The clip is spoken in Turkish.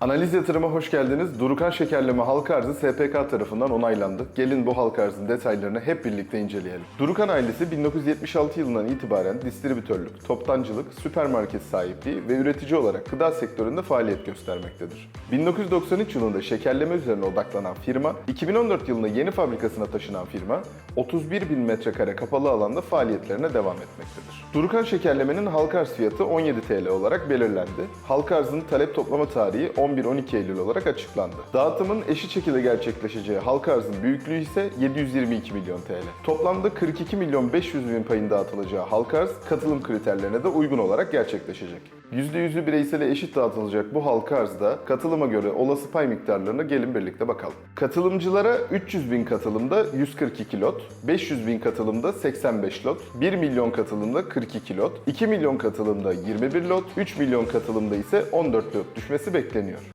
Analiz yatırıma hoş geldiniz. Durukan Şekerleme halka arzı SPK tarafından onaylandı. Gelin bu halka arzın detaylarını hep birlikte inceleyelim. Durukan ailesi 1976 yılından itibaren distribütörlük, toptancılık, süpermarket sahipliği ve üretici olarak gıda sektöründe faaliyet göstermektedir. 1993 yılında şekerleme üzerine odaklanan firma, 2014 yılında yeni fabrikasına taşınan firma, 31 bin metrekare kapalı alanda faaliyetlerine devam etmektedir. Durukan Şekerleme'nin halka arz fiyatı 17 TL olarak belirlendi. Halka arzın talep toplama tarihi 11-12 Eylül olarak açıklandı. Dağıtımın eşit şekilde gerçekleşeceği halka arzın büyüklüğü ise 722 milyon TL. Toplamda 42 milyon 500 bin payın dağıtılacağı halka arz katılım kriterlerine de uygun olarak gerçekleşecek. %100'ü bireysele eşit dağıtılacak bu halka arzda katılıma göre olası pay miktarlarına gelin birlikte bakalım. Katılımcılara 300 bin katılımda 142 lot, 500 bin katılımda 85 lot, 1 milyon katılımda 42 lot, 2 milyon katılımda 21 lot, 3 milyon katılımda ise 14 lot düşmesi bekleniyor.